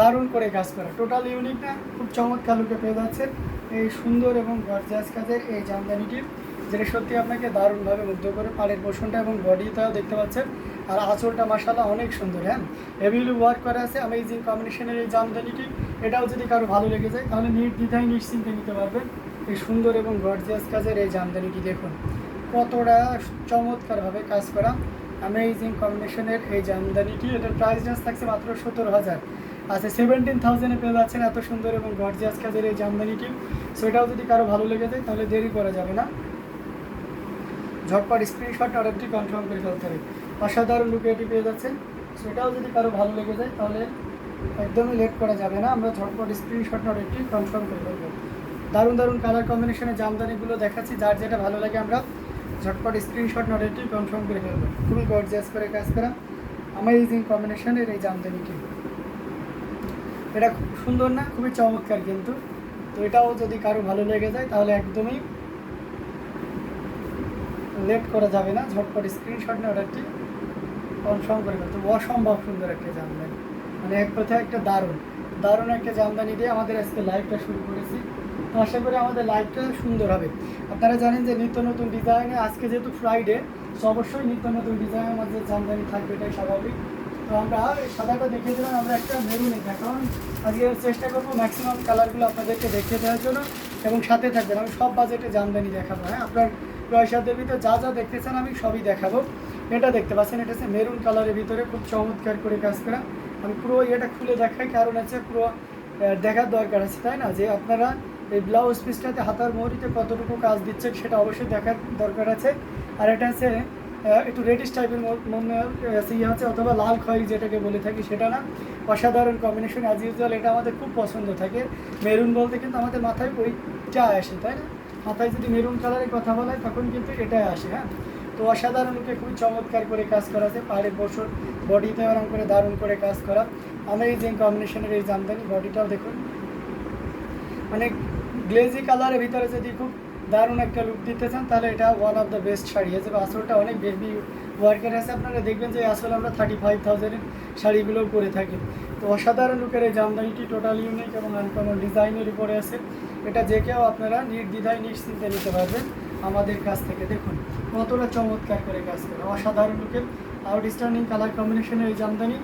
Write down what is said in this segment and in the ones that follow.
দারুণ করে কাজ করা। টোটাল ইউনিক না, খুব চমৎকার লুকে পেয়ে যাচ্ছে। এই সুন্দর এবং গর্জাস কাজের এই জামদানিটি, যেটা সত্যি আপনাকে দারুণভাবে মুগ্ধ করে পাড়ের পোষণটা এবং বডিটাও দেখতে পাচ্ছেন। আর আঁচলটা মাসালা অনেক সুন্দর হ্যাঁ? হেভিলি ওয়ার্ক করা আছে অ্যামেজিং কম্বিনেশনের এই জামদানিটি। এটাও যদি কারও ভালো লেগে যায়, তাহলে নির্দ্বিধায় নিশ্চিন্তে নিতে পারবেন। এই সুন্দর এবং গর্জিয়াস কাজের এই জামদানিটি দেখুন। কতটা চমৎকারভাবে কাজ করা। অ্যামেজিং কম্বিনেশনের এই জামদানিটি, এটার প্রাইস রেঞ্জ থাকছে মাত্র সতেরো হাজার। আচ্ছা সেভেন্টিন থাউজেন্ডে পেয়ে যাচ্ছেন, এত সুন্দর এবং গর্জিয়াস কাজের এই জামদানিটি সো এটাও যদি কারও ভালো লেগে যায়, তাহলে দেরি করা যাবে না। ঝটপট স্ক্রিনশট অর্ডারটি কনফার্ম করে ফেলতে হবে। অসাধারণ লুকে এটি পেয়ে যাচ্ছেন। সেটাও যদি কারও ভালো লেগে যায়, তাহলে একদমই লেট করা যাবে না। আমরা ঝটপট স্ক্রিনশট অর্ডারটি কনফার্ম করে ফেলব। দারুণ দারুণ কালার কম্বিনেশনের জামদানিগুলো দেখাচ্ছি। যার যেটা ভালো লাগে আমরা ঝটপট স্ক্রিনশট অর্ডারটি কনফার্ম করে ফেলব। খুবই গর্জিয়াস করে কাজ করা। অ্যামেজিং কম্বিনেশনের এই জামদানিটি এটা খুব সুন্দর না, খুবই চমৎকার কিন্তু। তো এটাও যদি কারও ভালো লেগে যায়, তাহলে একদমই লেট করা যাবে না। ঝটপট স্ক্রিনশট নিয়ে অর্ডারটি কনফার্ম করে ফেলতে অসম্ভব সুন্দর একটা জামদানি। মানে এক কথায় একটা দারুণ। দারুণ একটা জামদানি দিয়ে আমাদের আজকে লাইভটা শুরু করেছি। তো আশা করি আমাদের লাইভটা সুন্দর হবে। আপনারা জানেন যে নিত্য নতুন ডিজাইনে আজকে যেহেতু ফ্রাইডে তো অবশ্যই নিত্য নতুন ডিজাইনের মধ্যে জামদানি থাকবে এটাই স্বাভাবিক। তো আমরা সাদাটা দেখিয়ে দিলাম, আমরা একটা মেরুনে এখন আজকে চেষ্টা করব ম্যাক্সিমাম কালারগুলো আপনাদেরকে দেখিয়ে দেওয়ার জন্য এবং সাথে থাকবেন। আমি সব বাজেটে জামদানি দেখাবো হ্যাঁ? আপনার পয়সাদের ভিতরে যা যা দেখতেছেন আমি সবই দেখাবো। এটা দেখতে পাচ্ছেন, এটা হচ্ছে মেরুন কালারের ভিতরে খুব চমৎকার করে কাজ করা। আমি পুরো এটা খুলে দেখাই, কারণ আছে পুরো দেখার দরকার আছে, তাই না? যে আপনারা এই ব্লাউজ পিসটাতে হাতার মোহরিতে কতটুকু কাজ দিচ্ছেন সেটা অবশ্যই দেখার দরকার আছে। আর এটা হচ্ছে একটু রেডিশ টাইপের আছে ইয়ে হচ্ছে অথবা লাল খয়েরি যেটাকে বলে থাকি, সেটা না। অসাধারণ কম্বিনেশন অ্যাজ ইউজুয়াল এটা আমাদের খুব পছন্দ থাকে। মেরুন বলতে কিন্তু আমাদের মাথায় ওইটা আসে, তাই না? মাথায় যদি মেরুন কালারের কথা বলা তখন কিন্তু এটাই আসে হ্যাঁ? তো অসাধারণ লোকে খুবই চমৎকার করে কাজ করা আছে। পাহাড়ের বছর বডিতে আরাম করে দারুণ করে কাজ করা। আমরা এই যে কম্বিনেশনের এই জামদানি বডিটাও দেখুন। মানে গ্লেজি কালারের ভিতরে যদি খুব দারুণ একটা লুক দিতে চান তাহলে এটা one of the best sari. আছে আসলটা অনেক বেবি ওয়ার্কের আছে, আপনারা দেখবেন যে আসলে আমরা থার্টি ফাইভ থাউজেন্ডের শাড়িগুলো করে থাকি। তো অসাধারণ লুকের এই জামদানিটি টোটাল ইউনিক এবং আনকমন ডিজাইনের উপরে আছে। এটা যে কেউ আপনারা নির্দ্বিধায় নিশ্চিন্তে নিতে পারবেন আমাদের কাছ থেকে। দেখুন, কতটা চমৎকার করে কাজ করে। অসাধারণ লুকের আউটস্ট্যান্ডিং কালার কম্বিনেশনের এই জামদানি।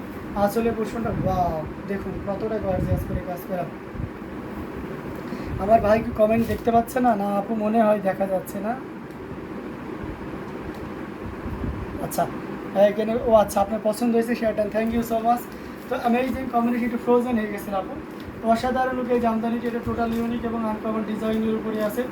আসলে পোর্শনটা ওয়াও দেখুন, কতটা গর্জিয়াস করে কাজ করা। আমার ভাই কি কমেন্ট দেখতে পাচ্ছে না? না আপু মনে হয় দেখা যাচ্ছে না। আচ্ছা হ্যাঁ, এখানে ও আচ্ছা আপনার পছন্দ হয়েছে সেটা। থ্যাংক ইউ সো মাচ তো অ্যামেজিং কমিউনিটি একটু ফ্রোজেন হয়ে গেছিল আপু? অসাধারণ লোকের জামদানিটি এটা টোটাল ইউনিক এবং আনকমন ডিজাইনের উপরে আছে।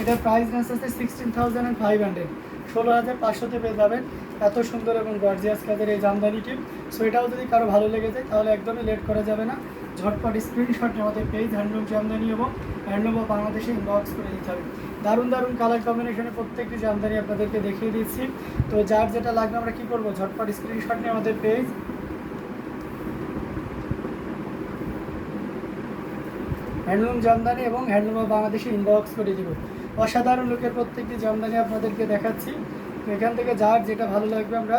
এটার প্রাইস রেঞ্জ আছে sixteen thousand and five hundred ষোলো হাজার পাঁচশোতে পেয়ে যাবেন। এত সুন্দর এবং গর্জিয়াস কাজের এই জামদানিটি সো এটাও যদি কারও ভালো লেগে যায়, তাহলে একদমই লেট করা যাবে না। ঝটপট স্ক্রিনশট আমাদের পেজ হ্যান্ডলুম জামদানি এবং হ্যান্ডলুম অফ বাংলাদেশে ইনবক্স করে দিতে হবে। দারুণ দারুণ কালার কম্বিনেশনে প্রত্যেকটি জামদানি আপনাদেরকে দেখিয়ে দিচ্ছি। তো, যার যেটা লাগবে আমরা কী করব? ঝটপট স্ক্রিনশট নিয়ে আমাদের পেজ হ্যান্ডলুম জামদানি এবং হ্যান্ডলুম বাংলাদেশে ইনবক্স করে দিব। অসাধারণ লোকের প্রত্যেকটি জামদানি আপনাদেরকে দেখাচ্ছি। এখান থেকে যার যেটা ভালো লাগবে আমরা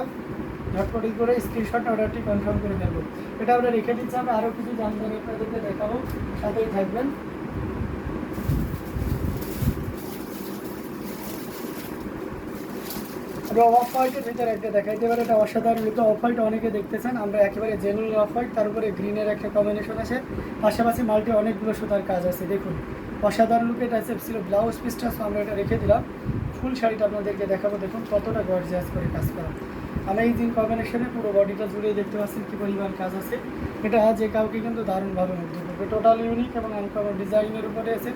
ঝটপটি করে স্ক্রিনশট অর্ডারটি কনফার্ম করে দেবো এটা আমরা রেখে দিচ্ছি, আমরা আরও কিছু জামদানি আপনাদেরকে দেখাবো। সাথেই থাকবেন। আমরা অফ হোয়াইটের ভিতরে একটা দেখাইতে পারে এটা অসাধারণ কিন্তু অফ হোয়াইট অনেকে দেখতেছেন, আমরা একেবারে জেনুইন অফ হোয়াইট তার উপরে গ্রিনের একটা কম্বিনেশন আছে। পাশাপাশি মাল্টি অনেকগুলো সুতার কাজ আছে, দেখুন। অসাধারণ লুকে এটা ছিল ব্লাউজ পিসটা so আমরা এটা রেখে দিলাম। ফুল শাড়িটা আপনাদেরকে দেখাবো, দেখুন কতটা গর্জিয়াস করে কাজ করা। আমরা এই দিন কম্বিনেশনে পুরো বডিটা জুড়ে দেখতে পাচ্ছেন কী পরিমাণ কাজ আছে। এটা যে কাউকে কিন্তু দারুণভাবে মুগ্ধ করবে। টোটাল ইউনিক এবং আনকমন ডিজাইনের উপরে আছে।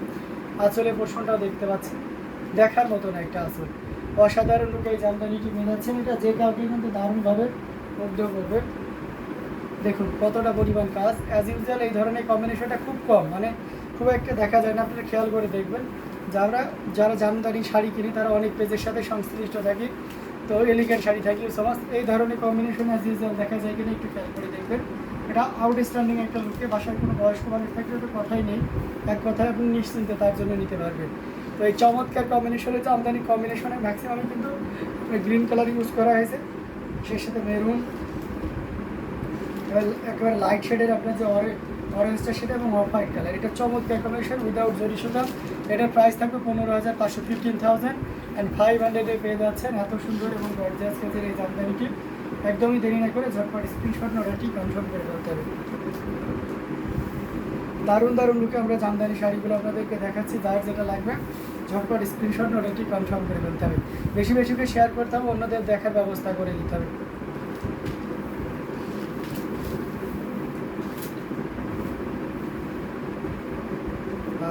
আঁচলে পোর্শনটাও দেখতে পাচ্ছেন। দেখার মতন একটা আঁচল। অসাধারণ লোক এই জামদানিটি মেলাচ্ছেন এটা যে কাউকে কিন্তু দারুণভাবে মুগ্ধ করবে। দেখুন কতটা পরিমাণ কাজ। অ্যাজ ইউজুয়াল এই ধরনের কম্বিনেশনটা খুব কম। মানে খুব একটা দেখা যায় না, আপনারা খেয়াল করে দেখবেন। যারা যারা জামদানি শাড়ি কিনি, তারা অনেক পেজের সাথে সংশ্লিষ্ট থাকি। তো এলিগেন্ট শাড়ি থাকি। সমাজ এই ধরনের কম্বিনেশন অ্যাজ ইউজুয়াল দেখা যায় কিনা, একটু খেয়াল করে দেখবেন। এটা আউটস্ট্যান্ডিং একটা লুকে বাসায় কোনো বয়স্ক মানুষ থাকলে তো কথাই নেই। এক কথায় আপনি নিশ্চিন্তে তার জন্য নিতে পারবেন। তো এই চমৎকার কম্বিনেশনের জামদানি কম্বিনেশনে ম্যাক্সিমামই কিন্তু গ্রিন কালার ইউজ করা হয়েছে। সেই সাথে মেরুন এবার একেবারে লাইট শেডের আপনার যে অরে অরেঞ্জটা সেটা এবং অফ হোয়াইট কালার এটা চমৎকার কম্বিনেশন উইদাউট জরি সুতা। এটার প্রাইস থাকবে পনেরো হাজার পাঁচশো ফিফটিন থাউজেন্ড অ্যান্ড ফাইভ হান্ড্রেডে পেয়ে যাচ্ছেন। এত সুন্দর এবং গর্জিয়াস কাজের এই জামদানিটি। একদমই দেরি না করে ঝটপট স্ক্রিনশট অর্ডারটি কনফার্ম করে ফেলতে হবে। দারুণ দারুণ লুকে আমরা জামদানি শাড়িগুলো আপনাদেরকে দেখাচ্ছি। যার যেটা লাগবে, ঝটপট স্ক্রিনশট অর্ডারটি কনফার্ম করে ফেলতে হবে। বেশি বেশি করে শেয়ার করতে হবে, অন্যদের দেখার ব্যবস্থা করে দিতে হবে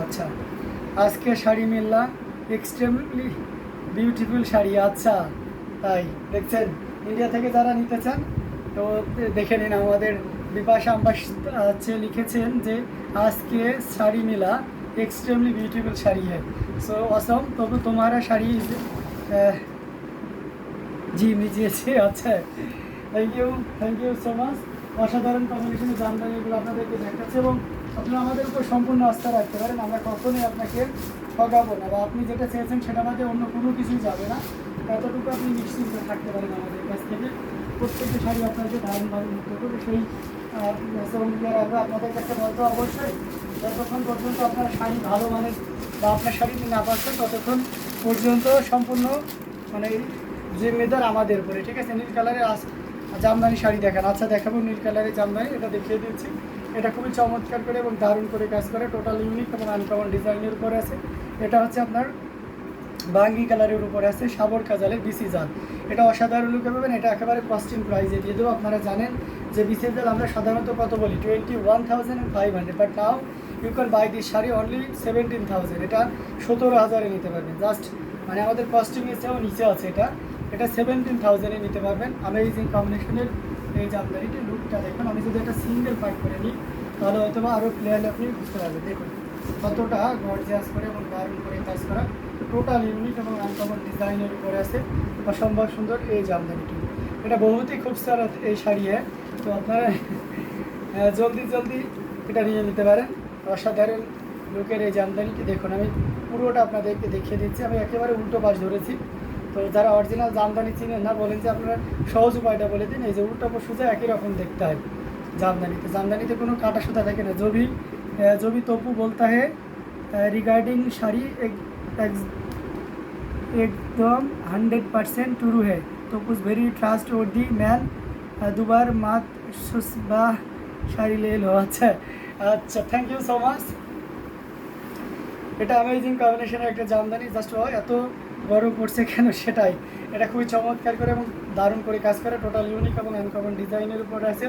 আচ্ছা আজকে শাড়ি মিললা এক্সট্রিমলি বিউটিফুল শাড়ি আচ্ছা। তাই, দেখছেন ইন্ডিয়া থেকে যারা নিতে চান তো দেখে নিন আমাদের বিপাশ আম্বাস হচ্ছে লিখেছেন যে, আজকে শাড়ি মিলা এক্সট্রিমলি বিউটিফুল শাড়ি হ্যাঁ সো অসম তবু তোমারা শাড়ি জি নিজেছে আচ্ছা। Thank you thank you so much অসাধারণ কম্বিনেশনের জামদানিগুলো আপনাদেরকে দেখাচ্ছে এবং আপনারা আমাদের উপর সম্পূর্ণ আস্থা রাখতে পারেন, আমরা কখনোই আপনাকে ঠকাবো না বা আপনি যেটা চেয়েছেন সেটা বাদে অন্য কোনো কিছুই যাবে না। এতটুকু আপনি নিশ্চিন্ত থাকতে পারেন আমাদের কাছ থেকে। প্রত্যেকটা শাড়ি আপনাকে দারুণভাবে মুক্ত করবে। সেই আমরা আপনাদের কাছে বলতে অবশ্যই। যতক্ষণ পর্যন্ত আপনার শাড়ি ভালো মানের বা আপনার শাড়ি না পাচ্ছেন, ততক্ষণ পর্যন্ত সম্পূর্ণ মানে যে জিম্মেদার আমাদের উপরে, ঠিক আছে? নীল কালারের জামদানি শাড়ি দেখান। আচ্ছা দেখাবো নীল কালারের জামদানি, এটা দেখিয়ে দিচ্ছি। এটা খুবই চমৎকার করে এবং দারুণ করে কাজ করে টোটাল ইউনিক এবং আনকমন ডিজাইনের উপরে আছে। এটা হচ্ছে আপনার বাঙ্গি কালারের উপরে আছে, সাবর কাজালের বিসি জাল। এটা অসাধারণ লুকে পাবেন, এটা একেবারে কস্টিং প্রাইসে দিয়ে দেবো। আপনারা জানেন যে বিসি জাল আমরা সাধারণত কত বলি? Twenty one thousand five hundred but now you can buy this sari only seventeen thousand এটা সতেরো হাজারে নিতে পারবেন। জাস্ট মানে আমাদের কস্টিংয়ের চেয়েও নিচে আছে এটা। এটা সেভেন্টিন থাউজেন্ডে নিতে পারবেন। আমেজিং কম্বিনেশনের এই জামদানিটির লুকটা দেখুন। আমি যদি একটা সিঙ্গেল পার্ট করে নিই তাহলে হয়তো বা আরও ক্লিয়ারলি আপনি বুঝতে পারবেন। দেখুন, কতটা গর্জিয়াস করে এবং দারুণ করে কাজ করা টোটাল ইউনিক এবং আনকমন ডিজাইনের উপরে আছে। অসম্ভব সুন্দর এই জামদানিটি। এটা বহুতই খুবসারত এই শাড়ি হ্যাঁ? তো আপনারা জলদি জলদি এটা নিয়ে নিতে পারেন। অসাধারণ লোকের এই জামদানিটি। দেখুন, আমি পুরোটা আপনাদেরকে দেখিয়ে দিচ্ছি। আমি একেবারে উল্টো পাশ ধরেছি। তো যারা অরিজিনাল জামদানি চিনেন না, বলেন যে আপনারা সহজ উপায়টা বলে দিন। এই যে উল্টো সোজা একই রকম দেখতে হয়। জামদানিতে জামদানিতে কোনো কাটা সুতা থাকে না জবি আহ, জবি তপু বলতা হে रिगार्डिंग শাড়ি एक- एक- एकदम हंड्रेड परसेंट ट्रू है तो कुछ वेरी ट्रस्ट और दी मैन দুবার মাত সুসবা শাড়ি লে লো আচ্ছা আচ্ছা থ্যাংক ইউ সো মাচ এটা অ্যামেজিং কম্বিনেশনের একটা জামদানি জাস্ট এত গরম পড়ছে কেন সেটাই। এটা খুবই চমৎকার করে এবং দারুণ করে কাজ করে টোটাল ইউনিক এবং আনকমন ডিজাইনের উপর আছে।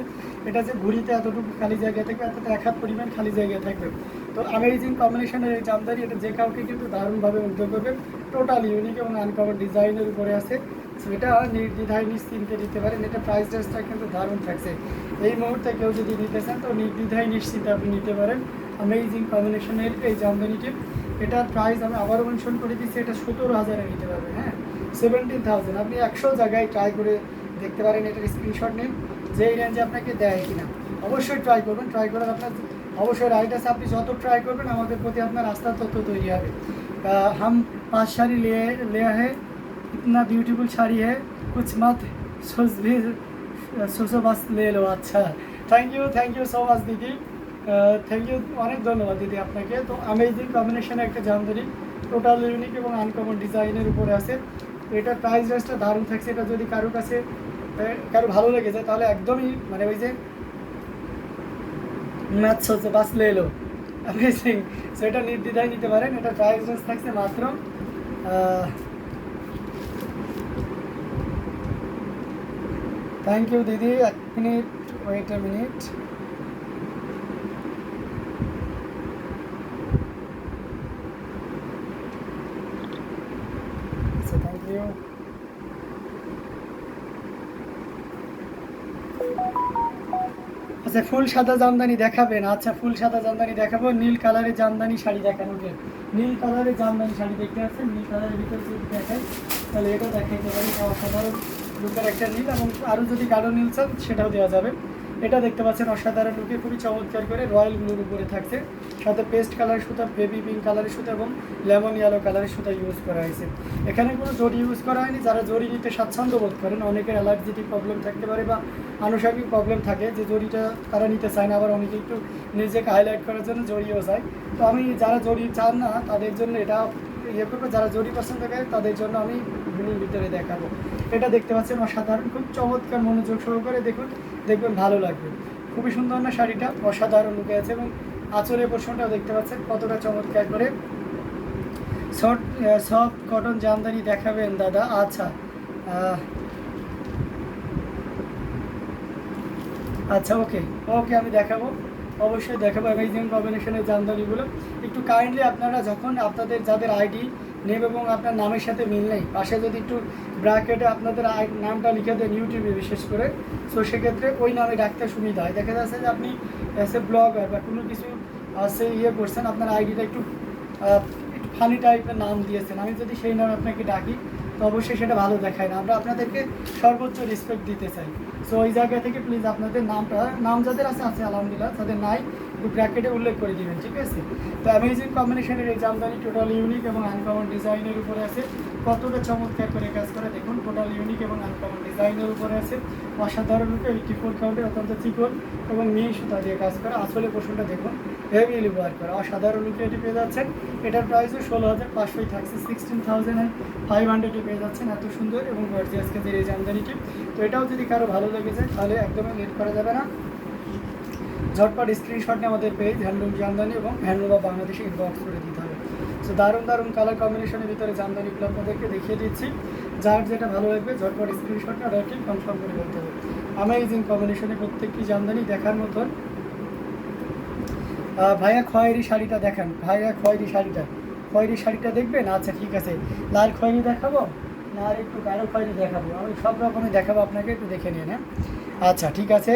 এটা যে ঘুরিতে এতটুকু খালি জায়গা থাকবে এতটা এক হাত পরিমাণ খালি জায়গা থাকবে। তো অ্যামেজিং কম্বিনেশনের এই জামদানি, এটা যে কাউকে কিন্তু দারুণভাবে উদ্যোগ করবে। টোটাল ইউনিক এবং আনকমন ডিজাইনের উপরে আছে। সো এটা নির্দ্বিধায় নিশ্চিন্তে নিতে পারেন। এটা প্রাইস রেঞ্জটা কিন্তু দারুণ থাকছে। এই মুহূর্তে কেউ যদি নিতে চান, তো নির্দ্বিধায় নিশ্চিন্তে আপনি নিতে পারেন। অ্যামেজিং কম্বিনেশনের এই জামদানিটি এটার প্রাইস আমি আবারও মেনশন করে দিচ্ছি, এটা সতেরো হাজারে নিতে পারবেন হ্যাঁ? সেভেন্টিন থাউজেন্ড আপনি একশো জায়গায় ট্রাই করে দেখতে পারেন, এটার স্ক্রিনশট নিন, যে এই রেঞ্জে আপনাকে দেয় কিনা। অবশ্যই ট্রাই করবেন ট্রাই করার আপনার অবশ্যই রাইট আছে। আপনি যত ট্রাই করবেন, আমাদের প্রতি আপনার আস্থা তত তৈরি হবে। হাম পাঁচ শাড়ি লে লেয়া হ্যাঁ इतना ब्यूटीफुल साड़ी है कुछ मत सोच भी सोचो बस ले लो अच्छा thank you thank you so much দিদি থ্যাংক ইউ অনেক ধন্যবাদ দিদি আপনাকে তো আমেজিং কম্বিনেশনে একটা জামদানি টোটাল ইউনিক এবং আনকমন ডিজাইনের উপরে আছে তো এটার প্রাইস রেঞ্জটা দারুণ থাকছে এটা যদি কারো কাছে আহ, কারো ভালো লেগে যায় তাহলে একদমই মানে ওই যে ম্যাথ হচ্ছে বাস লে এলো অ্যামেজিং সো এটা নির্দ্বিধায় নিতে পারেন এটা প্রাইস রেঞ্জ থাকছে মাত্র থ্যাংক ইউ দিদি এক minute wait a minute thank you আচ্ছা ফুল সাদা জামদানি দেখাবেন। আচ্ছা ফুল সাদা জামদানি দেখাবো। নীল কালারের জামদানি শাড়ি দেখানো, ওকে। নীল কালারের জামদানি শাড়ি দেখতে পাচ্ছেন নীল কালারের ভিতরে যদি দেখাই তাহলে এটা দেখাইতে পারি। অসাধারণ। লুকের একটা নীল এবং আরও যদি গাঢ় নীল চান, সেটাও দেওয়া যাবে। এটা দেখতে পাচ্ছেন, অসাধারণ লুকে খুবই চমৎকার করে রয়্যাল ব্লুর উপরে থাকছে। সাথে পেস্ট কালারের সুতা, বেবি পিঙ্ক কালারের সুতা এবং লেমন ইয়েলো কালারের সুতা ইউজ করা হয়েছে। এখানে কোনো জড়ি ইউজ করা হয়নি, যারা জড়ি নিতে স্বাচ্ছন্দ্য বোধ করেন, অনেকের অ্যালার্জিটিক প্রবলেম থাকতে পারে বা আনুষঙ্গিক প্রবলেম থাকে, যে জড়িটা তারা নিতে চায় না, আবার অনেকে একটু নিজেকে হাইলাইট করার জন্য জড়িও চায়। তো আমি, যারা জড়ি চান না, তাদের জন্য এটা ইয়ে করব যারা জরি পছন্দ করে তাদের জন্য আমি ব্লুর ভিতরে দেখাবো। এটা দেখতে পাচ্ছেন অসাধারণ খুব চমৎকার মনোযোগ সহকারে দেখুন, দেখবেন ভালো লাগবে। খুবই সুন্দর না শাড়িটা? অসাধারণ লুকে আছে এবং আঁচলের পোর্শনটাও দেখতে পাচ্ছেন, কতটা চমৎকার করে। শর্ট সফট কটন জামদানি দেখাবেন, দাদা। আচ্ছা। আচ্ছা ওকে ওকে আমি দেখাবো। অবশ্যই দেখাবো অ্যামেজিং কম্বিনেশনের জামদানিগুলো। একটু কাইন্ডলি আপনারা যখন আপনাদের যাদের আইডি নেম এবং আপনার নামের সাথে মিল নেই, পাশে যদি একটু ব্র্যাকেটে আপনাদের নামটা লিখে দেন ইউটিউবে বিশেষ করে সো সেক্ষেত্রে ওই নামে ডাকতে সুবিধা হয়। দেখা যাচ্ছে যে আপনি এস এ ব্লগার বা কোনো কিছু সে ইয়ে করছেন, আপনার আইডিটা একটু ফানি টাইপের নাম দিয়েছেন। আমি যদি সেই নামে আপনাকে ডাকি, তো অবশ্যই সেটা ভালো দেখায় না। আমরা আপনাদেরকে সর্বোচ্চ রেসপেক্ট দিতে চাই। সো ওই জায়গা থেকে প্লিজ আপনাদের নামটা, নাম যাদের আছে আছে, আলহামদুলিল্লাহ, তাদের নাই ব্র্যাকেটে উল্লেখ করে দিবেন, ঠিক আছে? তো অ্যামেজিং কম্বিনেশনের এই জামদানি টোটাল ইউনিক এবং আনকমন ডিজাইনের উপরে আছে। কতটা চমৎকার করে কাজ করে দেখুন টোটাল ইউনিক এবং আনকমন ডিজাইনের উপরে আছে। অসাধারণ রূপে এইটি ফোর কাউন্টে অত্যন্ত চিকন এবং মেয়ে সুতা দিয়ে কাজ করে। আসলে পোষণটা দেখুন হেভিলি ওয়ার্ক করে, অসাধারণ রূপে এটি পেয়ে যাচ্ছেন। এটার প্রাইসও ষোলো হাজার পাঁচশোই থাকছে সিক্সটিন থাউজেন্ড ফাইভ হান্ড্রেডে পেয়ে যাচ্ছেন, এত সুন্দর এবং গর্জিয়াস কেজের এই জামদানিটি তো এটাও যদি কারও ভালো লেগে যায়, তাহলে একদমই লেট করা যাবে না। ঝটপট স্ক্রিনশট আমাদের পেজ হ্যান্ডলুম জামদানি এবং হ্যান্ডলুম বাংলাদেশে ইনবক্স করে দিতে সো দারুণ দারুণ কালার কম্বিনেশনের ভিতরে জামদানিগুলো আপনাদেরকে দেখিয়ে দিচ্ছি। যার যেটা ভালো লাগবে, ঝটপট স্ক্রিনশট নিয়ে অর্ডারটি কনফার্ম করে বলতে হবে। অ্যামেজিং কম্বিনেশনে প্রত্যেকটি জামদানি দেখার মতন। ভাইয়া খয়েরি শাড়িটা দেখান। ভাইয়া খয়েরি শাড়িটা। খয়েরি শাড়িটা দেখবেন? আচ্ছা ঠিক আছে। লাল খয়েরি দেখাবো? না, আর একটু গাঢ় খয়েরি দেখাবো। আমি সব রকমের দেখাবো, আপনাকে একটু দেখে নিয়ে হ্যাঁ আচ্ছা ঠিক আছে।